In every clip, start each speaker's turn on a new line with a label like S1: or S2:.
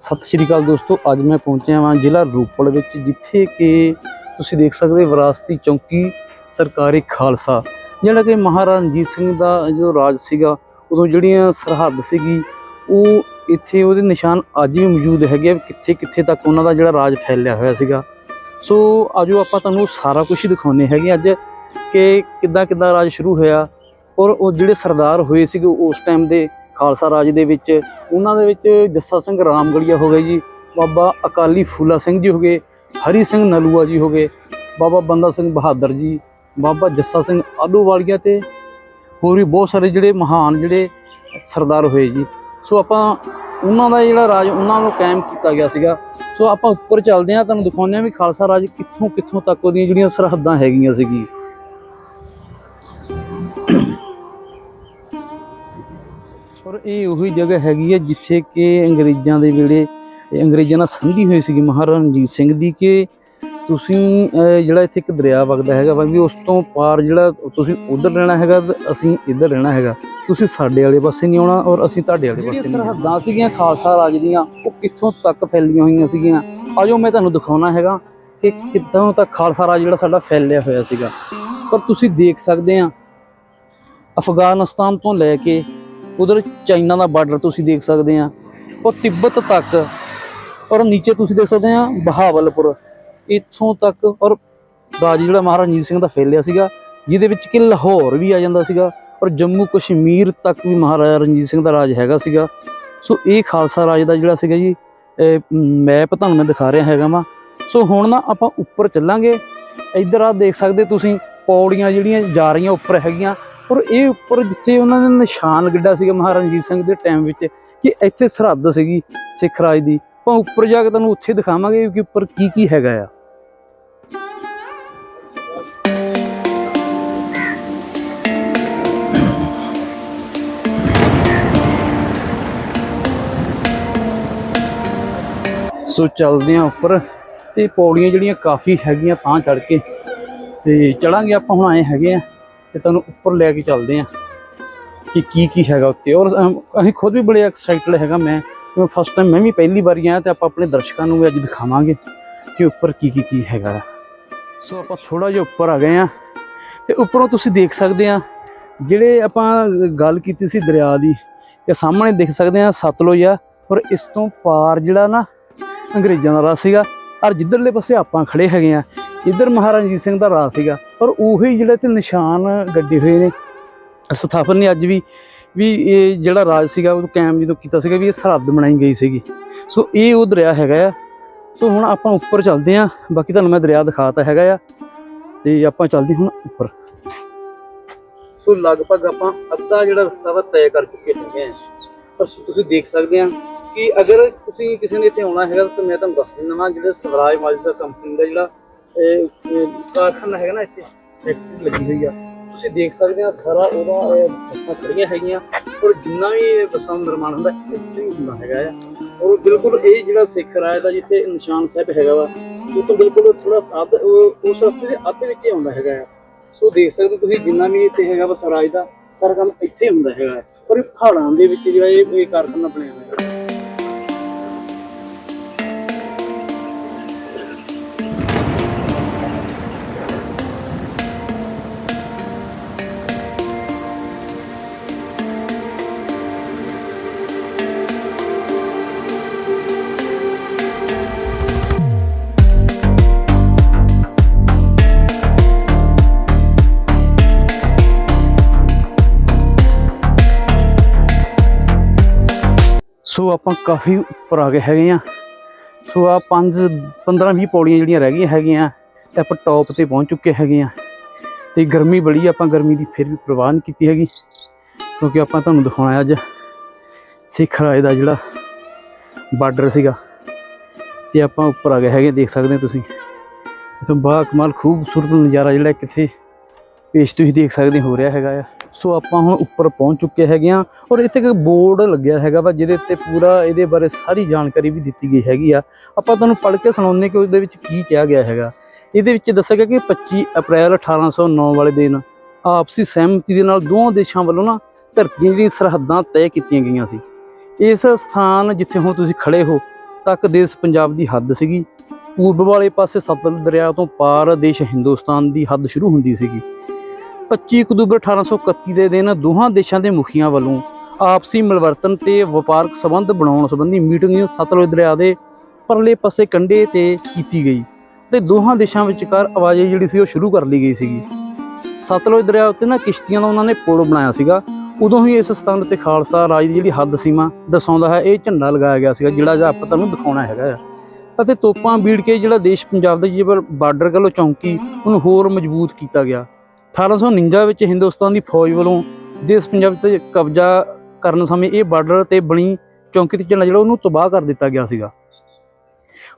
S1: ਸਤਿ ਸ਼੍ਰੀ ਅਕਾਲ ਦੋਸਤੋ, ਅੱਜ ਮੈਂ ਪਹੁੰਚਿਆ ਹਾਂ ਜ਼ਿਲ੍ਹਾ ਰੂਪੜ ਵਿੱਚ, ਜਿੱਥੇ ਕਿ ਤੁਸੀਂ ਦੇਖ ਸਕਦੇ ਹੋ ਵਿਰਾਸਤੀ ਚੌਂਕੀ ਸਰਕਾਰੀ ਖਾਲਸਾ, ਜਿਹੜਾ ਕਿ ਮਹਾਰਾਜਾ ਰਣਜੀਤ ਸਿੰਘ ਦਾ ਜੋ ਰਾਜ ਸੀਗਾ, ਉਦੋਂ ਜਿਹੜੀਆਂ ਸਰਹੱਦ ਸੀਗੀ, ਉਹ ਇੱਥੇ ਉਹਦੇ ਨਿਸ਼ਾਨ ਅੱਜ ਵੀ ਮੌਜੂਦ ਹੈਗੇ ਆ ਕਿੱਥੇ ਕਿੱਥੇ ਤੱਕ ਉਹਨਾਂ ਦਾ ਜਿਹੜਾ ਰਾਜ ਫੈਲਿਆ ਹੋਇਆ ਸੀਗਾ। ਸੋ ਆਜੋ ਆਪਾਂ ਤੁਹਾਨੂੰ ਸਾਰਾ ਕੁਝ ਦਿਖਾਉਨੇ ਹੈਗੇ ਅੱਜ ਕਿ ਕਿੱਦਾਂ ਕਿੱਦਾਂ ਰਾਜ ਸ਼ੁਰੂ ਹੋਇਆ, ਔਰ ਉਹ ਜਿਹੜੇ ਸਰਦਾਰ ਹੋਏ ਸੀਗੇ ਉਸ ਟਾਈਮ ਦੇ ਖਾਲਸਾ ਰਾਜ ਦੇ ਵਿੱਚ, ਉਹਨਾਂ ਦੇ ਵਿੱਚ ਜੱਸਾ ਸਿੰਘ ਰਾਮਗੜੀਆ ਹੋ ਗਏ ਜੀ, ਬਾਬਾ ਅਕਾਲੀ ਫੂਲਾ ਸਿੰਘ ਜੀ ਹੋ ਗਏ, ਹਰੀ ਸਿੰਘ ਨਲੂਆ ਜੀ ਹੋ ਗਏ, ਬਾਬਾ ਬੰਦਾ ਸਿੰਘ ਬਹਾਦਰ ਜੀ, ਬਾਬਾ ਜੱਸਾ ਸਿੰਘ ਆਲੂਵਾਲੀਆ ਤੇ ਹੋਰ ਵੀ ਬਹੁਤ ਸਾਰੇ ਜਿਹੜੇ ਮਹਾਨ ਜਿਹੜੇ ਸਰਦਾਰ ਹੋਏ ਜੀ। ਸੋ ਆਪਾਂ ਉਹਨਾਂ ਦਾ ਜਿਹੜਾ ਰਾਜ, ਉਹਨਾਂ ਨੂੰ ਕਾਇਮ ਕੀਤਾ ਗਿਆ ਸੀਗਾ। ਸੋ ਆਪਾਂ ਉੱਪਰ ਚੱਲਦੇ ਹਾਂ, ਤੁਹਾਨੂੰ ਦਿਖਾਉਂਦੇ ਹਾਂ ਵੀ ਖਾਲਸਾ ਰਾਜ ਕਿੱਥੋਂ ਕਿੱਥੋਂ ਤੱਕ ਉਹਦੀਆਂ ਜਿਹੜੀਆਂ ਸਰਹੱਦਾਂ ਹੈਗੀਆਂ ਸੀਗੀ ਇਹ ਉਹੀ ਜਗ੍ਹਾ ਹੈਗੀ ਹੈ ਜਿੱਥੇ ਕਿ ਅੰਗਰੇਜ਼ਾਂ ਦੇ ਵੇਲੇ ਅੰਗਰੇਜ਼ਾਂ ਨਾਲ ਸੰਧੀ ਹੋਈ ਸੀਗੀ ਮਹਾਰਾਜਾ ਰਣਜੀਤ ਸਿੰਘ ਦੀ ਕਿ ਤੁਸੀਂ ਜਿਹੜਾ ਇੱਥੇ ਇੱਕ ਦਰਿਆ ਵਗਦਾ ਹੈਗਾ ਵੀ ਉਸ ਤੋਂ ਪਾਰ ਜਿਹੜਾ ਤੁਸੀਂ ਉਧਰ ਰਹਿਣਾ ਹੈਗਾ ਤੇ ਅਸੀਂ ਇੱਧਰ ਰਹਿਣਾ ਹੈਗਾ। ਤੁਸੀਂ ਸਾਡੇ ਵਾਲੇ ਪਾਸੇ ਨਹੀਂ ਆਉਣਾ ਔਰ ਅਸੀਂ ਤੁਹਾਡੇ ਵਾਲੇ ਪਾਸੇ ਨਹੀਂ ਸਰਹੱਦਾਂ ਸੀਗੀਆਂ, ਖਾਲਸਾ ਰਾਜ ਦੀਆਂ, ਉਹ ਕਿੱਥੋਂ ਤੱਕ ਫੈਲੀਆਂ ਹੋਈਆਂ ਸੀਗੀਆਂ? ਆਜੋ ਮੈਂ ਤੁਹਾਨੂੰ ਦਿਖਾਉਣਾ ਹੈਗਾ ਕਿ ਕਿੱਦਾਂ ਤੱਕ ਖਾਲਸਾ ਰਾਜ ਜਿਹੜਾ ਸਾਡਾ ਫੈਲਿਆ ਹੋਇਆ ਸੀਗਾ। ਪਰ ਤੁਸੀਂ ਦੇਖ ਸਕਦੇ ਆ, ਅਫਗਾਨਿਸਤਾਨ ਤੋਂ ਲੈ ਕੇ ਉਧਰ ਚਾਈਨਾ ਦਾ ਬਾਰਡਰ ਤੁਸੀਂ ਦੇਖ ਸਕਦੇ ਆ, ਉਹ ਤਿੱਬਤ ਤੱਕ ਔਰ ਨੀਚੇ ਤੁਸੀਂ ਦੇਖ ਸਕਦੇ ਆ ਬਹਾਵਲਪੁਰ। ਇੱਥੋਂ ਤੱਕ ਔਰ ਰਾਜ ਜਿਹੜਾ ਮਹਾਰਾਜਾ ਰਣਜੀਤ ਸਿੰਘ ਦਾ ਫੈਲਿਆ ਸੀਗਾ, ਜਿਹਦੇ ਵਿੱਚ ਕਿ ਲਾਹੌਰ ਵੀ ਆ ਜਾਂਦਾ ਸੀਗਾ ਔਰ ਜੰਮੂ ਕਸ਼ਮੀਰ ਤੱਕ ਵੀ ਮਹਾਰਾਜਾ ਰਣਜੀਤ ਸਿੰਘ ਦਾ ਰਾਜ ਹੈਗਾ ਸੀਗਾ। ਸੋ ਇਹ ਖਾਲਸਾ ਰਾਜ ਦਾ ਜਿਹੜਾ ਸੀਗਾ ਜੀ ਮੈਪ ਤੁਹਾਨੂੰ ਮੈਂ ਦਿਖਾ ਰਿਹਾ ਹੈਗਾ ਵਾ। ਸੋ ਹੁਣ ਨਾ ਆਪਾਂ ਉੱਪਰ ਚੱਲਾਂਗੇ। ਇੱਧਰ ਆ ਦੇਖ ਸਕਦੇ ਤੁਸੀਂ ਪੌੜੀਆਂ ਜਿਹੜੀਆਂ ਜਾ ਰਹੀਆਂ ਉੱਪਰ ਹੈਗੀਆਂ ਔਰ ਇਹ ਉੱਪਰ ਜਿੱਥੇ ਉਹਨਾਂ ਨੇ ਨਿਸ਼ਾਨ ਗੱਡਾ ਸੀਗਾ ਮਹਾਰਾਜਾ ਰਣਜੀਤ ਸਿੰਘ ਦੇ ਟਾਈਮ ਵਿੱਚ ਕਿ ਇੱਥੇ ਸਰਹੱਦ ਸੀਗੀ ਸਿੱਖ ਰਾਜ ਦੀ, ਆਪਾਂ ਉੱਪਰ ਜਾ ਕੇ ਤੁਹਾਨੂੰ ਉੱਥੇ ਦਿਖਾਵਾਂਗੇ ਕਿ ਉੱਪਰ ਕੀ ਕੀ ਹੈਗਾ ਆ। ਸੋ ਚੱਲਦੇ ਆ ਉੱਪਰ ਤੇ ਪੌੜੀਆਂ ਜਿਹੜੀਆਂ ਕਾਫੀ ਹੈਗੀਆਂ ਤਾਂ ਚੜ ਕੇ ਤੇ ਚੜਾਂਗੇ ਆਪਾਂ ਹੁਣ ਆਏ ਹੈਗੇ ਆ। ਤੇ ਤੁਹਾਨੂੰ ਉੱਪਰ ਲੈ ਕੇ ਚੱਲਦੇ ਆ ਕਿ ਕੀ ਕੀ ਹੈਗਾ ਉੱਤੇ। ਔਰ ਅਸੀਂ ਖੁਦ ਵੀ ਬੜੇ ਐਕਸਾਈਟਡ ਹੈਗਾ ਮੈਂ, ਕਿਉਂਕਿ ਫਸਟ ਟਾਈਮ ਮੈਂ ਵੀ ਪਹਿਲੀ ਵਾਰੀ ਆਇਆ ਤੇ ਆਪਾਂ ਆਪਣੇ ਦਰਸ਼ਕਾਂ ਨੂੰ ਵੀ ਅੱਜ ਦਿਖਾਵਾਂਗੇ ਕਿ ਉੱਪਰ ਕੀ ਕੀ ਚੀਜ਼ ਹੈਗਾ। ਸੋ ਆਪਾਂ ਥੋੜਾ ਜਿਹਾ ਉੱਪਰ ਆ ਗਏ ਆ ਤੇ ਉੱਪਰੋਂ ਤੁਸੀਂ ਦੇਖ ਸਕਦੇ ਆ ਜਿਹੜੇ ਆਪਾਂ ਗੱਲ ਕੀਤੀ ਸੀ ਦਰਿਆ ਦੀ ਤੇ ਸਾਹਮਣੇ ਦੇਖ ਸਕਦੇ ਆ ਸਤਲੁਜ ਆ, ਔਰ ਇਸ ਤੋਂ ਪਾਰ ਜਿਹੜਾ ਨਾ ਅੰਗਰੇਜ਼ਾਂ ਦਾ ਰਾਜ ਸੀਗਾ, ਔਰ ਜਿੱਧਰਲੇ ਪਾਸੇ ਆਪਾਂ ਖੜੇ ਹੈਗੇ ਆ ਇੱਧਰ ਮਹਾਰਾਜਾ ਰਣਜੀਤ ਸਿੰਘ ਦਾ ਰਾਜ ਸੀਗਾ ਪਰ ਉਹੀ ਜਿਹੜੇ ਤੇ ਨਿਸ਼ਾਨ ਗੱਡੇ ਹੋਏ ਨੇ। ਸਥਾਪਨ ਨੇ ਅੱਜ ਵੀ ਵੀ ਇਹ ਜਿਹੜਾ ਰਾਜ ਸੀਗਾ, ਉਹ ਕਾਇਮ ਜਦੋਂ ਕੀਤਾ ਸੀਗਾ ਵੀ ਇਹ ਸਰਹੱਦ ਬਣਾਈ ਗਈ ਸੀਗੀ। ਸੋ ਇਹ ਉਹ ਦਰਿਆ ਹੈਗਾ ਆ। ਸੋ ਹੁਣ ਆਪਾਂ ਉੱਪਰ ਚੱਲਦੇ ਆ ਬਾਕੀ ਤੁਹਾਨੂੰ ਮੈਂ ਦਰਿਆ ਦਿਖਾਤਾ ਹੈਗਾ ਆ। ਤੇ ਆਪਾਂ ਚੱਲਦੇ ਹੁਣ ਉੱਪਰ। ਸੋ ਲਗਭਗ ਆਪਾਂ ਅੱਧਾ ਜਿਹੜਾ ਰਸਤਾ ਵਾ ਤੈਅ ਕਰ ਚੁੱਕੇ ਹੈਗੇ ਆ। ਪਰ ਤੁਸੀਂ ਦੇਖ ਸਕਦੇ ਆ ਕਿ ਅਗਰ ਤੁਸੀਂ ਕਿਸੇ ਨੇ ਇੱਥੇ ਆਉਣਾ ਹੈਗਾ ਤਾਂ ਮੈਂ ਤੁਹਾਨੂੰ ਦੱਸ ਦਿੰਦਾ ਵਾਂ, ਜਿਹੜਾ ਸਵਰਾਜ ਮਾਜਦਾ ਕੰਪਨੀ ਦਾ ਜਿਹੜਾ ਇਹ, ਇਹ ਕਾਰਖਾਨਾ ਹੈਗਾ ਨਾ ਇੱਥੇ ਫੈਕਟਰੀ ਲੱਗੀ ਹੋਈ ਆ। ਤੁਸੀਂ ਦੇਖ ਸਕਦੇ ਆ ਸਾਰਾ ਉਹਦਾ ਇਹ ਬੱਸਾਂ ਖੜੀਆਂ ਹੈਗੀਆਂ। ਔਰ ਜਿੰਨਾ ਵੀ ਇਹ ਬੱਸਾਂ ਦਾ ਨਿਰਮਾਣ ਹੁੰਦਾ ਇੱਥੇ ਹੀ ਹੁੰਦਾ ਹੈਗਾ ਆ। ਔਰ ਬਿਲਕੁਲ ਇਹ ਜਿਹੜਾ ਸਿੱਖ ਰਾਜ ਦਾ ਜਿੱਥੇ ਨਿਸ਼ਾਨ ਸਾਹਿਬ ਹੈਗਾ ਵਾ ਉਹ ਤੋਂ ਬਿਲਕੁਲ ਥੋੜਾ ਅੱਧ ਉਹ- ਉਸ ਰਸਤੇ ਦੇ ਅੱਧ ਵਿੱਚ ਹੀ ਆਉਂਦਾ ਹੈਗਾ ਆ। ਸੋ ਦੇਖ ਸਕਦੇ ਹੋ ਤੁਸੀਂ ਜਿੰਨਾ ਵੀ ਇੱਥੇ ਹੈਗਾ ਵਾ ਸਵਰਾਜ ਦਾ ਸਾਰਾ ਕੰਮ ਇੱਥੇ ਹੀ ਹੁੰਦਾ ਹੈਗਾ। ਪਰ ਇਹ ਪਹਾੜਾਂ ਦੇ ਵਿੱਚ ਜਿਹੜਾ ਇਹ ਇਹ ਕਾਰਖਾਨਾ ਬਣਿਆ ਹੋਇਆ। ਹੈ ਸੋ ਆਪਾਂ ਕਾਫੀ ਉੱਪਰ ਆ ਗਏ ਹੈਗੇ ਆ। ਸੋ ਆ 5 15 20 ਪੌੜੀਆਂ ਜਿਹੜੀਆਂ ਰਹਿ ਗਈਆਂ ਹੈਗੀਆਂ, ਤੇ ਆਪਾਂ ਟੌਪ ਤੇ ਪਹੁੰਚ ਚੁੱਕੇ ਹੈਗੇ ਆ। ਤੇ ਗਰਮੀ ਬੜੀ ਆਪਾਂ ਗਰਮੀ ਦੀ ਫਿਰ ਵੀ ਪ੍ਰਵਾਹ ਨਹੀਂ ਕੀਤੀ ਹੈਗੀ, ਕਿਉਂਕਿ ਆਪਾਂ ਤੁਹਾਨੂੰ ਦਿਖਾਉਣਾ ਅੱਜ ਸਿੱਖ ਰਾਜ ਦਾ ਜਿਹੜਾ ਬਾਰਡਰ ਸੀਗਾ। ਤੇ ਆਪਾਂ ਉੱਪਰ ਆ ਗਏ ਹੈਗੇ, ਦੇਖ ਸਕਦੇ ਹੋ ਤੁਸੀਂ। ਇਥੋਂ ਬਾ ਕਮਾਲ ਖੂਬਸੂਰਤ ਨਜ਼ਾਰਾ ਜਿਹੜਾ ਕਿੱਥੇ ਪੇਸ਼ ਤੁਸੀਂ ਦੇਖ ਸਕਦੇ ਹੋ ਰਿਹਾ ਹੈਗਾ ਆ। ਸੋ ਆਪਾਂ ਹੁਣ ਉੱਪਰ ਪਹੁੰਚ ਚੁੱਕੇ ਹੈਗੇ ਆ ਔਰ ਇੱਥੇ ਇੱਕ ਬੋਰਡ ਲੱਗਿਆ ਹੈਗਾ ਵਾ, ਜਿਹਦੇ ਉੱਤੇ ਪੂਰਾ ਇਹਦੇ ਬਾਰੇ ਸਾਰੀ ਜਾਣਕਾਰੀ ਵੀ ਦਿੱਤੀ ਗਈ ਹੈਗੀ ਆ। ਆਪਾਂ ਤੁਹਾਨੂੰ ਪੜ੍ਹ ਕੇ ਸੁਣਾਉਂਦੇ ਕਿ ਉਹਦੇ ਵਿੱਚ ਕੀ ਕਿਹਾ ਗਿਆ ਹੈਗਾ। ਇਹਦੇ ਵਿੱਚ ਦੱਸਿਆ ਗਿਆ ਕਿ 25 ਅਪ੍ਰੈਲ 1809 ਵਾਲੇ ਦਿਨ ਆਪਸੀ ਸਹਿਮਤੀ ਦੇ ਨਾਲ ਦੋਵਾਂ ਦੇਸ਼ਾਂ ਵੱਲੋਂ ਨਾ ਧਰਤੀ ਦੀਆਂ ਸਰਹੱਦਾਂ ਤੈਅ ਕੀਤੀਆਂ ਗਈਆਂ ਸੀ। ਇਸ ਸਥਾਨ ਜਿੱਥੇ ਹੁਣ ਤੁਸੀਂ ਖੜੇ ਹੋ, ਤੱਕ ਦੇਸ਼ ਪੰਜਾਬ ਦੀ ਹੱਦ ਸੀਗੀ। ਪੂਰਬ ਵਾਲੇ ਪਾਸੇ ਸਤਲੁਜ ਦਰਿਆ ਤੋਂ ਪਾਰ ਦੇਸ਼ ਹਿੰਦੁਸਤਾਨ ਦੀ ਹੱਦ ਸ਼ੁਰੂ ਹੁੰਦੀ ਸੀਗੀ। 25 ਅਕਤੂਬਰ 1831 ਦੇ ਦਿਨ ਦੋਹਾਂ ਦੇਸ਼ਾਂ ਦੇ ਮੁਖੀਆਂ ਵੱਲੋਂ ਆਪਸੀ ਮਿਲਵਰਤਨ ਤੇ ਵਪਾਰਕ ਸੰਬੰਧ ਬਣਾਉਣ ਸੰਬੰਧੀ ਮੀਟਿੰਗ ਸਤਲੁਜ ਦਰਿਆ ਦੇ ਪਰਲੇ ਪਾਸੇ ਕੰਢੇ ਤੇ ਕੀਤੀ ਗਈ ਤੇ ਦੋਹਾਂ ਦੇਸ਼ਾਂ ਵਿਚਕਾਰ ਆਵਾਜਾਈ ਜਿਹੜੀ ਸੀ ਉਹ ਸ਼ੁਰੂ ਕਰ ਲਈ ਗਈ ਸੀਗੀ। ਸਤਲੁਜ ਦਰਿਆ ਉੱਤੇ ਨਾ ਕਿਸ਼ਤੀਆਂ ਦਾ ਉਹਨਾਂ ਨੇ ਪੁਲ ਬਣਾਇਆ ਸੀਗਾ। ਉਦੋਂ ਹੀ ਇਸ ਸਥਾਨ ਉੱਤੇ ਖਾਲਸਾ ਰਾਜ ਦੀ ਜਿਹੜੀ ਹੱਦ ਸੀਮਾ ਦਰਸਾਉਂਦਾ ਹੈ, ਇਹ ਝੰਡਾ ਲਗਾਇਆ ਗਿਆ ਸੀਗਾ, ਜਿਹੜਾ ਜਿਹਾ ਆਪਾਂ ਤੁਹਾਨੂੰ ਦਿਖਾਉਣਾ ਹੈਗਾ ਆ। ਅਤੇ ਤੋਪਾਂ ਬੀੜ ਕੇ ਜਿਹੜਾ ਦੇਸ਼ ਪੰਜਾਬ ਦਾ ਜਿਹੜਾ ਬਾਰਡਰ ਵੱਲੋਂ ਚੌਂਕੀ, ਉਹਨੂੰ ਹੋਰ ਮਜ਼ਬੂਤ ਕੀਤਾ ਗਿਆ। 1849 ਵਿੱਚ ਹਿੰਦੁਸਤਾਨ ਦੀ ਫੌਜ ਵੱਲੋਂ ਦੇਸ਼ ਪੰਜਾਬ ਤੇ ਕਬਜ਼ਾ ਕਰਨ ਸਮੇਂ ਇਹ ਬਾਰਡਰ ਤੇ ਬਣੀ ਚੌਂਕੀ ਤੇ ਝੰਡਾ ਜਿਹੜਾ ਉਹਨੂੰ ਤਬਾਹ ਕਰ ਦਿੱਤਾ ਗਿਆ ਸੀਗਾ।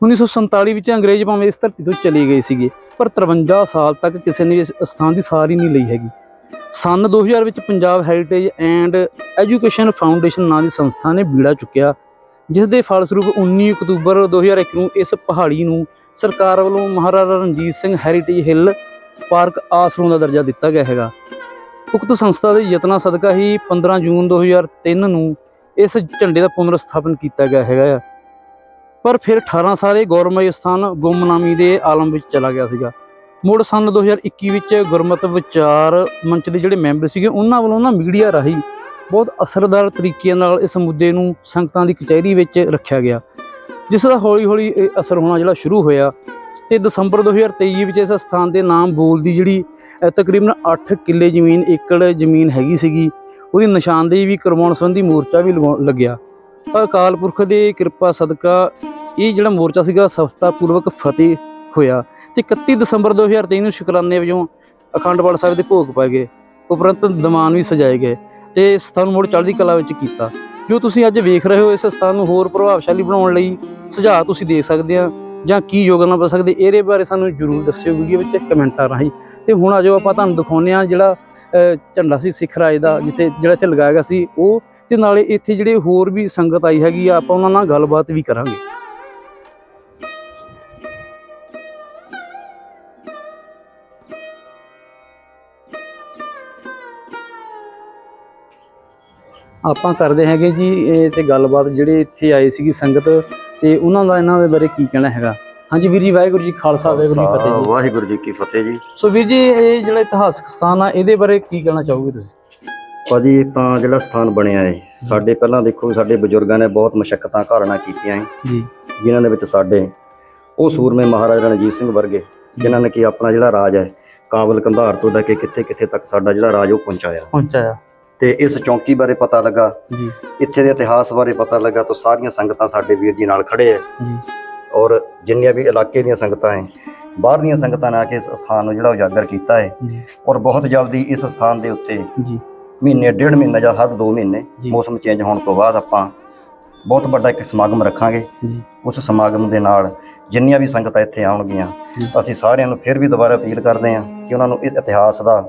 S1: 1947 ਵਿੱਚ ਅੰਗਰੇਜ਼ ਭਾਵੇਂ ਇਸ ਧਰਤੀ ਤੋਂ ਚਲੇ ਗਏ ਸੀਗੇ, ਪਰ 53 ਸਾਲ ਤੱਕ ਕਿਸੇ ਨੇ ਇਸ ਸਥਾਨ ਦੀ ਸਾਰੀ ਨਹੀਂ ਲਈ ਹੈਗੀ। ਸਨ 2000 ਵਿੱਚ Punjab heritage and education foundation ਨਾਂ ਦੀ ਸੰਸਥਾ ਨੇ ਬੀੜਾ ਚੁੱਕਿਆ ਜਿਸ ਦੇ ਫਲਸਰੂਪ 19 ਅਕਤੂਬਰ 2001 ਨੂੰ ਇਸ ਪਹਾੜੀ ਨੂੰ ਸਰਕਾਰ ਵੱਲੋਂ Maharaja Ranjit Singh heritage hill park ਆਸਰੂ ਦਾ ਦਰਜਾ ਦਿੱਤਾ ਗਿਆ ਹੈਗਾ। ਉਕਤ ਸੰਸਥਾ ਦੇ ਯਤਨਾਂ ਸਦਕਾ ਹੀ 15 ਜੂਨ 2003 ਨੂੰ ਇਸ ਝੰਡੇ ਦਾ ਪੁਨਰ ਸਥਾਪਨ ਕੀਤਾ ਗਿਆ ਹੈਗਾ ਆ। ਪਰ ਫਿਰ 18 ਸਾਲੇ ਗੌਰਮਈ ਸਥਾਨ ਗੁੰਮਨਾਮੀ ਦੇ ਆਲਮ ਵਿੱਚ ਚਲਾ ਗਿਆ ਸੀਗਾ। ਮੁੜ ਸੰਨ 2021 ਵਿੱਚ ਗੁਰਮਤ ਵਿਚਾਰ ਮੰਚ ਦੇ ਜਿਹੜੇ ਮੈਂਬਰ ਸੀਗੇ, ਉਹਨਾਂ ਵੱਲੋਂ ਨਾ ਮੀਡੀਆ ਰਾਹੀਂ ਬਹੁਤ ਅਸਰਦਾਰ ਤਰੀਕੇ ਨਾਲ ਇਸ ਮੁੱਦੇ ਨੂੰ ਸੰਗਤਾਂ ਦੀ ਕਚਹਿਰੀ ਵਿੱਚ ਰੱਖਿਆ ਗਿਆ। ਜਿਸ ਦਾ ਹੌਲੀ-ਹੌਲੀ ਇਹ ਅਸਰ ਹੋਣਾ ਜਿਹੜਾ ਸ਼ੁਰੂ ਹੋਇਆ ਤੇ ਦਸੰਬਰ 2023 ਵਿੱਚ ਇਸ ਸਥਾਨ ਦੇ ਨਾਮ ਬੋਲ ਦੀ ਜਿਹੜੀ ਤਕਰੀਬਨ 8 ਕਿੱਲੇ ਜ਼ਮੀਨ, ਏਕੜ ਜ਼ਮੀਨ ਹੈਗੀ ਸੀਗੀ। ਉਹਦੀ ਨਿਸ਼ਾਨਦੇਹੀ ਵੀ ਕਰਵਾਉਣ ਸੰਬੰਧੀ ਮੋਰਚਾ ਵੀ ਲਗਾਉਣ ਲੱਗਿਆ। ਪਰ ਅਕਾਲ ਪੁਰਖ ਦੇ ਕਿਰਪਾ ਸਦਕਾ ਇਹ ਜਿਹੜਾ ਮੋਰਚਾ ਸੀਗਾ, ਸਫਲਤਾਪੂਰਵਕ ਫਤਿਹ ਹੋਇਆ ਤੇ 31 ਦਸੰਬਰ 2023 ਨੂੰ ਸ਼ੁਕਰਾਨੇ ਵਜੋਂ ਅਖੰਡਪਾਲ ਸਾਹਿਬ ਦੇ ਭੋਗ ਪਾਏ ਗਏ। ਉਪਰੰਤ ਦਮਾਨ ਵੀ ਸਜਾਏ ਗਏ ਤੇ ਇਸ ਸਥਾਨ ਨੂੰ ਮੁੜ ਚੜ੍ਹਦੀ ਕਲਾ ਵਿੱਚ ਕੀਤਾ। ਜੋ ਤੁਸੀਂ ਅੱਜ ਵੇਖ ਰਹੇ ਹੋ, ਇਸ ਸਥਾਨ ਨੂੰ ਹੋਰ ਪ੍ਰਭਾਵਸ਼ਾਲੀ ਬਣਾਉਣ ਲਈ ਸੁਝਾਅ ਤੁਸੀਂ ਦੇ ਸਕਦੇ ਆ। ਜਾਂ ਕੀ ਯੋਗਦਾਨ ਪਾ ਸਕਦੇ, ਇਹਦੇ ਬਾਰੇ ਸਾਨੂੰ ਜਰੂਰ ਦੱਸਿਓ ਵੀਡੀਓ ਵਿੱਚ ਕਮੈਂਟਾਂ ਰਾਹੀਂ। ਤੇ ਹੁਣ ਆਜੋ ਆਪਾਂ ਤੁਹਾਨੂੰ ਦਿਖਾਉਂਦੇ ਆ ਜਿਹੜਾ ਝੰਡਾ ਸੀ ਸਿੱਖ ਰਾਜ ਦਾ, ਜਿੱਥੇ ਜਿਹੜਾ ਇੱਥੇ ਲਗਾਇਆ ਗਿਆ ਸੀ ਉਹ। ਤੇ ਨਾਲੇ ਇੱਥੇ ਜਿਹੜੇ ਹੋਰ ਵੀ ਸੰਗਤ ਆਈ ਹੈਗੀ ਆ, ਆਪਾਂ ਉਹਨਾਂ ਨਾਲ ਗੱਲਬਾਤ ਵੀ ਕਰਾਂਗੇ। ਆਪਾਂ ਕਰਦੇ ਹੈਗੇ ਜੀ, ਇਹ ਤੇ ਗੱਲਬਾਤ ਜਿਹੜੇ ਇੱਥੇ ਆਏ ਸੀਗੀ ਸੰਗਤ ਤੇ ਉਹਨਾਂ ਦਾ ਇਹਨਾਂ ਦੇ ਬਾਰੇ ਕੀ ਕਹਿਣਾ ਹੈਗਾ? ਹਾਂਜੀ ਵੀਰ ਜੀ ਵਾਹਿਗੁਰੂ ਜੀ ਖਾਲਸਾ ਵਾਹਿਗੁਰੂ ਜੀ ਫਤਿਹ ਜੀ।
S2: ਵਾਹਿਗੁਰੂ ਜੀ ਕੀ ਫਤਿਹ ਜੀ।
S1: ਸੋ ਵੀਰ ਜੀ ਇਹ ਜਿਹੜਾ ਇਤਿਹਾਸਕ ਸਥਾਨ ਆ ਇਹਦੇ ਬਾਰੇ ਕੀ ਕਹਿਣਾ ਚਾਹੋਗੇ ਤੁਸੀਂ?
S2: ਭਾਜੀ ਇਹ ਤਾਂ ਜਿਹੜਾ ਸਥਾਨ ਬਣਿਆ ਹੈ ਸਾਡੇ ਪਹਿਲਾਂ ਦੇਖੋ ਸਾਡੇ ਬਜ਼ੁਰਗਾਂ ਨੇ ਬਹੁਤ ਮਸ਼ੱਕਤਾਂ ਘਾਲਣਾ ਕੀਤੀਆਂ ਹੈ
S1: ਜੀ।
S2: ਜਿਨ੍ਹਾਂ ਦੇ ਵਿੱਚ ਸਾਡੇ ਉਹ ਸੂਰਮੇ ਮਹਾਰਾਜਾ ਰਣਜੀਤ ਸਿੰਘ ਵਰਗੇ ਜਿਨ੍ਹਾਂ ਨੇ ਕਿ ਆਪਣਾ ਜਿਹੜਾ ਰਾਜ ਹੈ ਕਾਬਲ ਕੰਧਾਰ ਤੋਂ ਲੈ ਕੇ ਕਿੱਥੇ ਕਿੱਥੇ ਤੱਕ ਸਾਡਾ ਜਿਹੜਾ ਰਾਜ ਉਹ ਪਹੁੰਚਾਇਆ।
S1: ਪਹੁੰਚਾਇਆ।
S2: ਤੇ ਇਸ ਚੌਂਕੀ ਬਾਰੇ ਪਤਾ ਲੱਗਾ।
S1: ਜੀ।
S2: ਇੱਥੇ ਦੇ ਇਤਿਹਾਸ ਬਾਰੇ ਪਤਾ ਲੱਗਾ ਤਾਂ ਸਾਰੀਆਂ ਸੰਗਤਾਂ ਸਾਡੇ ਵੀਰ ਜੀ ਨਾਲ ਖੜੇ ਹੈ
S1: ਜੀ।
S2: ਔਰ ਜਿੰਨੀਆਂ ਵੀ ਇਲਾਕੇ ਦੀਆਂ ਸੰਗਤਾਂ ਹੈ ਬਾਹਰ ਦੀਆਂ ਸੰਗਤਾਂ ਨੇ ਆ ਕੇ ਇਸ ਸਥਾਨ ਨੂੰ ਜਿਹੜਾ ਉਜਾਗਰ ਕੀਤਾ ਹੈ ਔਰ ਬਹੁਤ ਜਲਦੀ ਇਸ ਸਥਾਨ ਦੇ ਉੱਤੇ
S1: ਜੀ।
S2: ਮਹੀਨੇ ਡੇਢ ਮਹੀਨਾ ਜਾਂ ਹੱਦ 2 ਮਹੀਨੇ। ਮੌਸਮ ਚੇਂਜ ਹੋਣ ਤੋਂ ਬਾਅਦ ਆਪਾਂ ਬਹੁਤ ਵੱਡਾ ਇੱਕ ਸਮਾਗਮ ਰੱਖਾਂਗੇ।
S1: ਜੀ।
S2: ਉਸ ਸਮਾਗਮ ਦੇ ਨਾਲ ਜਿੰਨੀਆਂ ਵੀ ਸੰਗਤਾਂ ਇੱਥੇ ਆਉਣਗੀਆਂ। ਅਸੀਂ ਸਾਰਿਆਂ ਨੂੰ ਫਿਰ ਵੀ ਦੁਬਾਰਾ ਅਪੀਲ ਕਰਦੇ ਹਾਂ ਕਿ ਉਹਨਾਂ ਨੂੰ ਇਸ ਇਤਿਹਾਸ ਦਾ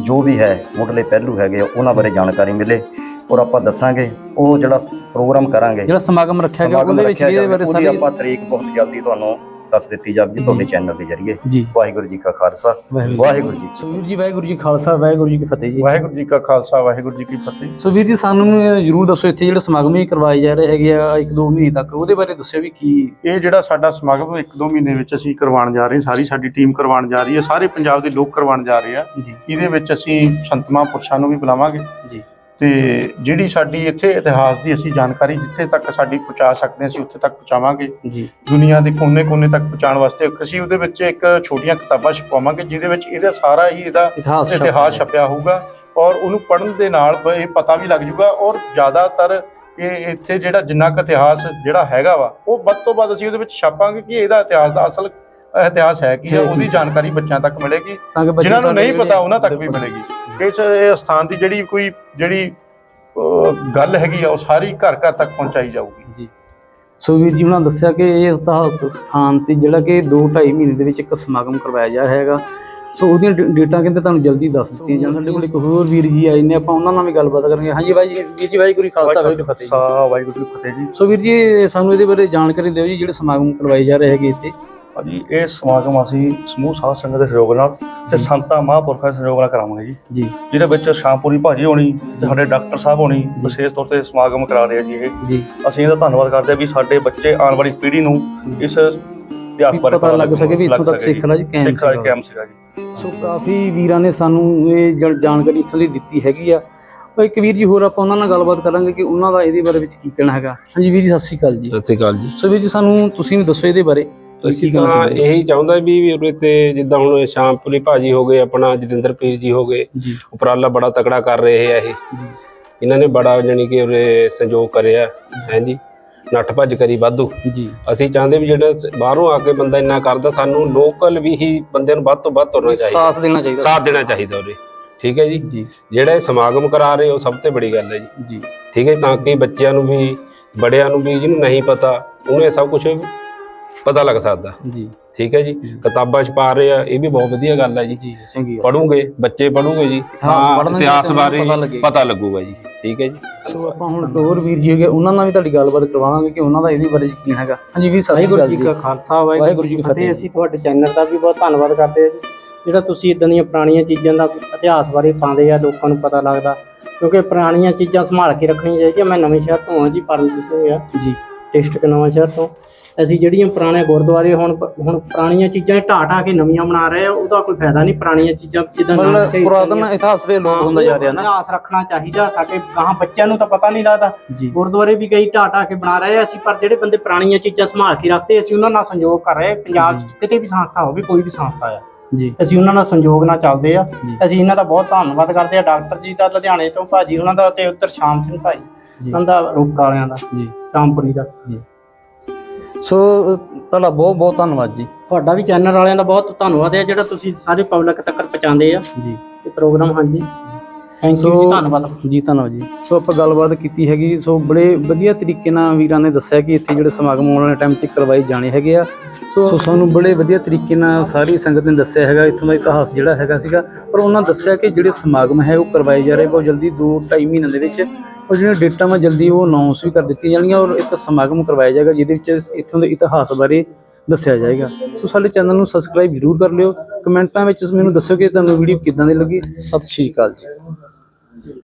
S2: ਜੋ ਵੀ ਹੈ ਮੁੱਢਲੇ ਪਹਿਲੂ ਹੈਗੇ ਆ, ਉਹਨਾਂ ਬਾਰੇ ਜਾਣਕਾਰੀ ਮਿਲੇ ਔਰ ਆਪਾਂ ਦੱਸਾਂਗੇ ਉਹ ਜਿਹੜਾ ਪ੍ਰੋਗਰਾਮ ਕਰਾਂਗੇ
S1: ਜਿਹੜਾ ਸਮਾਗਮ ਰੱਖਿਆ ਗਿਆ
S2: ਸਮਾਗਮ
S1: ਉਹਦੇ ਵਿੱਚ
S2: ਰੱਖਿਆ
S1: ਇਹਦੇ
S2: ਜਾਵੇ
S1: ਬਾਰੇ
S2: ਉਹਦੀ
S1: ਸਾਰੀ
S2: ਆਪਾਂ ਤਰੀਕ ਬਹੁਤ ਜਲਦੀ ਤੁਹਾਨੂੰ ਦੱਸ ਦਿੱਤੀ ਜਾਵੇਗੀ ਤੁਹਾਡੇ ਚੈਨਲ ਦੇ ਜ਼ਰੀਏ।
S1: ਜੀ।
S2: ਵਾਹਿਗੁਰੂ ਜੀ ਕਾ ਖਾਲਸਾ
S1: ਵਾਹਿਗੁਰੂ
S2: ਜੀ
S1: ਸੋ ਵੀਰ ਜੀ ਵਾਹਿਗੁਰੂ ਜੀ ਖਾਲਸਾ ਵਾਹਿਗੁਰੂ ਜੀ ਕੀ ਫਤਿਹ ਜੀ।
S3: ਵਾਹਿਗੁਰੂ ਜੀ ਕਾ ਖਾਲਸਾ ਵਾਹਿਗੁਰੂ ਜੀ ਕੀ ਫਤਿਹ।
S1: ਸੋ ਵੀਰ ਜੀ ਸਾਨੂੰ ਜਰੂਰ ਦੱਸੋ ਇੱਥੇ ਜਿਹੜੇ ਸਮਾਗਮ ਵੀ ਕਰਵਾਏ ਜਾ ਰਹੇ ਹੈਗੇ ਆ ਇੱਕ ਦੋ ਮਹੀਨੇ ਤੱਕ ਉਹਦੇ ਬਾਰੇ ਦੱਸਿਓ ਵੀ ਕੀ
S3: ਇਹ ਜਿਹੜਾ ਸਾਡਾ ਸਮਾਗਮ ਇੱਕ ਦੋ ਮਹੀਨੇ ਵਿੱਚ ਅਸੀਂ ਕਰਵਾਉਣ ਜਾ ਰਹੇ ਹਾਂ ਸਾਰੀ ਸਾਡੀ ਟੀਮ ਕਰਵਾਉਣ ਜਾ ਰਹੀ ਹੈ ਸਾਰੇ ਪੰਜਾਬ ਦੇ ਲੋਕ ਕਰਵਾਉਣ ਜਾ ਰਹੇ ਆ।
S1: ਜੀ।
S3: ਇਹਦੇ ਵਿੱਚ ਅਸੀਂ ਸੰਤ ਮਹਾਂਪੁਰਸ਼ਾਂ ਨੂੰ ਵੀ ਬੁਲਾਵਾਂਗੇ।
S1: ਜੀ।
S3: ਤੇ ਜਿਹੜੀ ਸਾਡੀ ਇੱਥੇ ਇਤਿਹਾਸ ਦੀ ਅਸੀਂ ਜਾਣਕਾਰੀ ਜਿੱਥੇ ਤੱਕ ਸਾਡੀ ਪਹੁੰਚਾ ਸਕਦੇ ਹਾਂ ਅਸੀਂ ਉੱਥੇ ਤੱਕ ਪਹੁੰਚਾਵਾਂਗੇ।
S1: ਜੀ।
S3: ਦੁਨੀਆ ਦੇ ਕੋਨੇ-ਕੋਨੇ ਤੱਕ ਪਹੁੰਚਾਉਣ ਵਾਸਤੇ ਅਸੀਂ ਉਹਦੇ ਵਿੱਚ ਇੱਕ ਛੋਟੀਆਂ ਕਿਤਾਬਾਂ ਛਪਵਾਵਾਂਗੇ ਜਿਹਦੇ ਵਿੱਚ ਇਹਦਾ ਸਾਰਾ ਹੀ ਇਹਦਾ
S1: ਇਤਿਹਾਸ
S3: ਛਪਿਆ ਹੋਊਗਾ ਔਰ ਉਹਨੂੰ ਪੜ੍ਹਨ ਦੇ ਨਾਲ ਇਹ ਪਤਾ ਵੀ ਲੱਗ ਜਾਊਗਾ ਔਰ ਜ਼ਿਆਦਾਤਰ ਇਹ ਇੱਥੇ ਜਿਹੜਾ ਜਿੰਨਾ ਕੁ ਇਤਿਹਾਸ ਜਿਹੜਾ ਹੈਗਾ ਵਾ ਉਹ ਵੱਧ ਤੋਂ ਵੱਧ ਅਸੀਂ ਉਹਦੇ ਵਿੱਚ ਛਾਪਾਂਗੇ ਕਿ ਇਹਦਾ ਇਤਿਹਾਸ ਦਾ ਅਸਲ ਇਤਿਹਾਸ ਹੈ ਕੀ ਉਹਦੀ
S1: ਸੀ।
S3: ਜਾਣਕਾਰੀ ਬੱਚਿਆਂ ਤੱਕ ਮਿਲੇਗੀ। ਜਿਨ੍ਹਾਂ ਨੂੰ ਨਹੀਂ ਪਤਾ ਉਹਨਾਂ ਤੱਕ ਵੀ ਮਿਲੇਗੀ। ਇਸ ਸਥਾਨ ਦੀ ਜਿਹੜੀ ਕੋਈ ਜਿਹੜੀ ਗੱਲ ਹੈਗੀ ਆ ਉਹ ਸਾਰੀ ਘਰ ਘਰ ਤੱਕ ਪਹੁੰਚਾਈ ਜਾਊਗੀ।
S1: ਜੀ। ਸੋ ਵੀਰ ਜੀ ਉਹਨਾਂ ਦੱਸਿਆ ਕਿ ਇਹ ਸਥਾਨ ਤੇ ਜਿਹੜਾ ਕਿ 2.5 ਮਹੀਨੇ ਦੇ ਵਿੱਚ ਇੱਕ ਸਮਾਗਮ ਕਰਵਾਇਆ ਜਾ ਰਿਹਾ ਹੈਗਾ। ਸੋ ਉਹਦੀਆਂ ਡੇਟਾਂ ਕਹਿੰਦੇ ਤੁਹਾਨੂੰ ਜਲਦੀ ਦੱਸ ਦਿੱਤੀਆਂ ਜਾਣ। ਸਾਡੇ ਕੋਲ ਇੱਕ ਹੋਰ ਵੀਰ ਜੀ ਆਏ ਨੇ ਆਪਾਂ ਉਹਨਾਂ ਨਾਲ ਵੀ ਗੱਲਬਾਤ ਕਰਾਂਗੇ। ਹਾਂਜੀ ਬਾਈ ਜੀ ਵੀਰ ਜੀ ਵਾਹਿਗੁਰੂ ਖਾਲਸਾ ਵਾਹਿਗੁਰੂ ਫਤਿਹ।
S3: ਖਾਲਸਾ ਵਾਹਿਗੁਰੂ ਫਤਿਹ ਜੀ।
S1: ਸੋ ਵੀਰ ਜੀ ਸਾਨੂੰ ਇਹਦੇ ਬਾਰੇ ਜਾਣਕਾਰੀ ਦਿਓ ਜੀ ਜਿਹੜੇ ਸਮਾਗਮ ਕਰਵਾਏ ਜਾ ਰਹੇ ਹੈਗੇ ਇੱਥੇ।
S4: ਭਾਜੀ ਇਹ ਸਮਾਗਮ ਅਸੀਂ ਸਮੂਹ ਸਾਧ ਸੰਗਤ ਦੇ ਸਹਿਯੋਗ ਨਾਲ ਤੇ ਸੰਤਾਂ ਮਹਾਂਪੁਰਖਾਂ ਦੇ ਸਹਿਯੋਗ ਨਾਲ ਕਰਾਵਾਂਗੇ ਜੀ।
S1: ਜੀ।
S4: ਜਿਹਦੇ ਵਿੱਚ ਸ਼ਾਮਪੁਰੀ ਭਾਜੀ ਹੋਣੀ ਤੇ ਸਾਡੇ ਡਾਕਟਰ ਸਾਹਿਬ ਹੋਣੀ ਵਿਸ਼ੇਸ਼ ਤੌਰ ਤੇ ਸਮਾਗਮ ਕਰਾ ਰਹੇ ਆ ਜੀ ਇਹ।
S1: ਜੀ।
S4: ਅਸੀਂ ਇਹਦਾ ਧੰਨਵਾਦ ਕਰਦੇ ਹਾਂ ਵੀ ਸਾਡੇ ਬੱਚੇ ਆਉਣ ਵਾਲੀ ਪੀੜ੍ਹੀ ਨੂੰ ਇਸ ਇਤਿਹਾਸ ਬਾਰੇ
S1: ਪਤਾ ਲੱਗ ਸਕੇ ਵੀ ਇੱਥੋਂ ਤੱਕ
S4: ਸਕੇ ਜੀ।
S1: ਸਿੱਖ ਰਾਜ ਕਾਇਮ
S4: ਸਿੱਖ ਰਾਜ
S1: ਸੀਗਾ।
S4: ਕਾਇਮ ਸੀਗਾ ਜੀ।
S1: ਸੋ ਕਾਫੀ ਵੀਰਾਂ ਨੇ ਸਾਨੂੰ ਇਹ ਜਾਣਕਾਰੀ ਇੱਥੋਂ ਦੀ ਦਿੱਤੀ ਹੈਗੀ ਆ। ਇੱਕ ਵੀਰ ਜੀ ਹੋਰ ਆਪਾਂ ਉਹਨਾਂ ਨਾਲ ਗੱਲਬਾਤ ਕਰਾਂਗੇ ਕਿ ਉਹਨਾਂ ਦਾ ਇਹਦੇ ਬਾਰੇ ਵਿੱਚ ਕੀ ਕਹਿਣਾ ਹੈਗਾ। ਹਾਂਜੀ ਵੀਰ ਜੀ ਸਤਿ ਸ਼੍ਰੀ ਅਕਾਲ ਜੀ।
S5: ਸਤਿ ਸ਼੍ਰੀ ਅਕਾਲ ਜੀ।
S1: ਸੋ ਵੀਰ ਜੀ ਸਾਨੂੰ ਤੁਸੀਂ ਵੀ ਦੱਸੋ ਇਹਦੇ ਬਾਰੇ।
S5: ਅਸੀਂ ਤਾਂ
S1: ਚਾਹੁੰਦੇ ਹੋ?
S5: ਇਹੀ ਚਾਹੁੰਦਾ ਵੀ ਉਰੇ ਤੇ ਜਿੱਦਾਂ ਹੁਣ ਸ਼ਾਮਪੁਰੀ ਭਾਜੀ ਹੋ ਗਏ ਆਪਣਾ ਜਤਿੰਦਰ ਪੀਰ ਜੀ ਹੋ ਗਏ ਉਪਰਾਲਾ ਬੜਾ ਤਕੜਾ ਕਰ ਰਹੇ ਆ ਇਹ। ਇਹਨਾਂ ਨੇ ਬੜਾ ਜਾਣੀ ਕਿ ਉਰੇ ਸੰਯੋਗ ਕਰਿਆ ਹੈ ਜੀ? ਨੱਠ ਭੱਜ ਕਰੀ ਵਾਧੂ।
S1: ਜੀ।
S5: ਅਸੀਂ ਚਾਹੁੰਦੇ ਵੀ ਜਿਹੜਾ ਬਾਹਰੋਂ ਆ ਕੇ ਬੰਦਾ ਇੰਨਾ ਕਰਦਾ ਸਾਨੂੰ ਲੋਕਲ ਵੀ ਹੀ ਬੰਦੇ ਨੂੰ ਵੱਧ ਤੋਂ ਵੱਧ ਤੁਰਨਾ ਚਾਹੀਦਾ।
S1: ਸਾਥ ਦੇਣਾ ਚਾਹੀਦਾ।
S5: ਸਾਥ ਦੇਣਾ ਚਾਹੀਦਾ ਉਰੇ। ਠੀਕ ਹੈ ਜੀ? ਜਿਹੜਾ ਇਹ ਸਮਾਗਮ ਕਰਾ ਰਹੇ ਉਹ ਸਭ ਤੋਂ ਬੜੀ ਗੱਲ ਹੈ ਜੀ।
S1: ਜੀ।
S5: ਠੀਕ ਹੈ ਤਾਂ ਕਿ ਬੱਚਿਆਂ ਨੂੰ ਵੀ ਬੜਿਆਂ ਨੂੰ ਵੀ ਜਿਹਨੂੰ ਨਹੀਂ ਪਤਾ ਉਹਨੂੰ ਇਹ ਸਭ ਕੁਝ ਪਤਾ ਲੱਗ ਸਕਦਾ।
S1: ਜੀ।
S5: ਠੀਕ ਹੈ ਜੀ? ਕਿਤਾਬਾਂ ਚ ਪਾ ਰਹੇ ਆ ਇਹ ਵੀ ਬਹੁਤ ਵਧੀਆ ਗੱਲ ਹੈ ਜੀ।
S1: ਜੀ ਚੰਗੀ
S5: ਪੜੂਗੇ ਬੱਚੇ ਪੜੂਗੇ ਜੀ
S1: ਇਤਿਹਾਸ
S5: ਹਾਂ, ਇਤਿਹਾਸ ਬਾਰੇ
S1: ਪਤਾ ਲੱਗੇਗਾ।
S5: ਜੀ। ਠੀਕ ਹੈ ਜੀ?
S1: ਸੋ ਆਪਾਂ ਹੁਣ ਹੋਰ ਵੀਰ ਜੀ ਹੈਗੇ ਉਹਨਾਂ ਨਾਲ ਵੀ ਤੁਹਾਡੀ ਗੱਲਬਾਤ ਕਰਵਾਵਾਂਗੇ ਕਿ ਉਹਨਾਂ ਦਾ ਇਹਦੇ ਬਾਰੇ ਯਕੀਨ ਹੈਗਾ। ਹਾਂਜੀ ਵੀਰ ਸਤਿ ਸ਼੍ਰੀ ਅਕਾਲ
S6: ਜੀ
S1: ਜੀ।
S6: ਕਾ ਖਾਲਸਾ
S1: ਵਾਹਿਗੁਰੂ ਜੀ ਕੀ ਫਤਿਹ।
S6: ਅਸੀਂ ਤੁਹਾਡੇ ਚੈਨਲ ਦਾ ਵੀ ਬਹੁਤ ਧੰਨਵਾਦ ਕਰਦੇ ਹਾਂ ਜੀ ਜਿਹੜਾ ਤੁਸੀਂ ਇਦਾਂ ਦੀਆਂ ਪੁਰਾਣੀਆਂ ਚੀਜ਼ਾਂ ਦਾ ਇਤਿਹਾਸ ਬਾਰੇ ਪਾਉਂਦੇ ਆ ਲੋਕਾਂ ਨੂੰ ਪਤਾ ਲੱਗਦਾ। ਕਿਉਂਕਿ ਪੁਰਾਣੀਆਂ ਚੀਜ਼ਾਂ ਸੰਭਾਲ ਕੇ ਰੱਖਣੀਆਂ ਚਾਹੀਦੀਆਂ। ਮੈਂ ਨਵੇਂ ਸ਼ਹਿਰ ਤੋਂ ਹਾਂ ਜੀ ਪਰਮਜੀਤ ਸਿੰਘ ਆ।
S1: ਜੀ।
S6: ਡਿਸਟ੍ਰਿਕਟ ਨਵਾਂ ਸ਼ਹਿਰ ਤੋਂ। ਅਸੀਂ ਜਿਹੜੀਆਂ ਪੁਰਾਣੇ ਗੁਰਦੁਆਰੇ ਹੁਣ ਹੁਣ ਪੁਰਾਣੀਆਂ ਚੀਜ਼ਾਂ ਢਾਹ ਢਾਹ ਕੇ ਨਵੀਆਂ ਬਣਾ ਰਹੇ ਆ ਉਹਦਾ ਕੋਈ ਫਾਇਦਾ ਨਹੀਂ ਪੁਰਾਣੀਆਂ ਚੀਜ਼ਾਂ ਜਿੱਦਾਂ
S1: ਮਤਲਬ ਪੁਰਾਤਨ ਇਤਿਹਾਸ ਦੇ ਲੋਕ ਹੁੰਦਾ ਜਾ ਰਿਹਾ ਨਾ।
S6: ਇਤਿਹਾਸ ਰੱਖਣਾ ਚਾਹੀਦਾ ਸਾਡੇ ਗਾਹਾਂ ਬੱਚਿਆਂ ਨੂੰ ਤਾਂ ਪਤਾ ਨਹੀਂ ਲੱਗਦਾ। ਗੁਰਦੁਆਰੇ ਵੀ ਕਈ ਢਾਹ ਢਾਹ ਕੇ ਬਣਾ ਰਹੇ ਆ ਅਸੀਂ ਪਰ ਜਿਹੜੇ ਬੰਦੇ ਪੁਰਾਣੀਆਂ ਚੀਜ਼ਾਂ ਸੰਭਾਲ ਕੇ ਰੱਖਦੇ ਅਸੀਂ ਉਹਨਾਂ ਨਾਲ ਸੰਯੋਗ ਕਰ ਰਹੇ ਪੰਜਾਬ 'ਚ ਕਿਤੇ ਵੀ ਸੰਸਥਾ ਹੋਵੇ ਕੋਈ ਵੀ ਸੰਸਥਾ ਆ।
S1: ਜੀ।
S6: ਅਸੀਂ ਉਹਨਾਂ ਨਾਲ ਸੰਯੋਗ ਨਾਲ ਚੱਲਦੇ ਆ। ਅਸੀਂ ਇਹਨਾਂ ਦਾ ਬਹੁਤ ਧੰਨਵਾਦ ਕਰਦੇ ਆ। ਡਾਕਟਰ ਜੀ ਦਾ ਲੁਧਿਆਣੇ ਤੋਂ ਭਾਜੀ ਉਹਨਾਂ ਦਾ ਤੇ ਉੱਧਰ ਸ਼ਾਮ ਸਿੰਘ ਭਾਈ।
S1: ਜੀ।
S6: ਉਹਨਾਂ ਦਾ ਰੂਪ ਵਾਲਿਆਂ ਦਾ
S1: ਜੀ।
S6: ਸ਼ਾਮਪੁਰੀ ਦਾ।
S1: ਸੋ ਅ, ਤੁਹਾਡਾ ਬਹੁਤ ਬਹੁਤ ਧੰਨਵਾਦ ਜੀ।
S6: ਤੁਹਾਡਾ ਵੀ ਚੈਨਲ ਵਾਲਿਆਂ ਦਾ ਬਹੁਤ ਧੰਨਵਾਦ ਹੈ ਜਿਹੜਾ ਤੁਸੀਂ ਸਾਰੇ ਪਬਲਿਕ ਤੱਕ ਪਹੁੰਚਾਉਂਦੇ ਆ।
S1: ਜੀ।
S6: ਇਹ ਪ੍ਰੋਗਰਾਮ ਹਾਂਜੀ। ਥੈਂਕ ਯੂ
S1: ਸੋ-
S6: ਜੀ ਧੰਨਵਾਦ।
S1: ਜੀ ਧੰਨਵਾਦ ਜੀ। ਸੋ ਆਪਾਂ ਗੱਲਬਾਤ ਕੀਤੀ ਹੈਗੀ ਸੋ ਬੜੇ ਵਧੀਆ ਤਰੀਕੇ ਨਾਲ ਵੀਰਾਂ ਨੇ ਦੱਸਿਆ ਕਿ ਇੱਥੇ ਜਿਹੜੇ ਸਮਾਗਮ ਆਉਣ ਵਾਲੇ ਟਾਈਮ 'ਚ ਕਰਵਾਏ ਜਾਣੇ ਹੈਗੇ ਆ। ਸੋ ਸੋ ਸਾਨੂੰ ਬੜੇ ਵਧੀਆ ਤਰੀਕੇ ਨਾਲ ਸਾਰੀ ਸੰਗਤ ਨੇ ਦੱਸਿਆ ਹੈਗਾ ਇੱਥੋਂ ਦਾ ਇਤਿਹਾਸ ਜਿਹੜਾ ਹੈਗਾ ਸੀਗਾ। ਪਰ ਉਹਨਾਂ ਦੱਸਿਆ ਕਿ ਜਿਹੜੇ ਸਮਾਗਮ ਹੈ ਉਹ ਕਰਵਾਏ ਜਾ ਰਹੇ ਬਹੁਤ ਜਲਦੀ 2-2.5 ਮਹੀਨਿਆਂ ਦੇ ਵਿੱਚ। ਔਰ ਜਿਹੜੀਆਂ ਡੇਟਾਂ ਵਾ ਜਲਦੀ ਉਹ ਅਨਾਉਂਸ ਵੀ ਕਰ ਦਿੱਤੀਆਂ ਜਾਣਗੀਆਂ ਔਰ ਇੱਕ ਸਮਾਗਮ ਕਰਵਾਇਆ ਜਾਏਗਾ, ਜਿਹਦੇ ਵਿੱਚ ਇੱਥੋਂ ਦੇ ਇਤਿਹਾਸ ਬਾਰੇ ਦੱਸਿਆ ਜਾਏਗਾ। ਸੋ ਸਾਡੇ ਚੈਨਲ ਨੂੰ ਸਬਸਕ੍ਰਾਈਬ ਜ਼ਰੂਰ ਕਰ ਲਿਓ। ਕਮੈਂਟਾਂ ਵਿੱਚ ਮੈਨੂੰ ਦੱਸੋ ਕਿ ਤੁਹਾਨੂੰ ਵੀਡੀਓ ਕਿੱਦਾਂ ਦੀ ਲੱਗੀ। ਸਤਿ ਸ਼੍ਰੀ ਅਕਾਲ ਜੀ।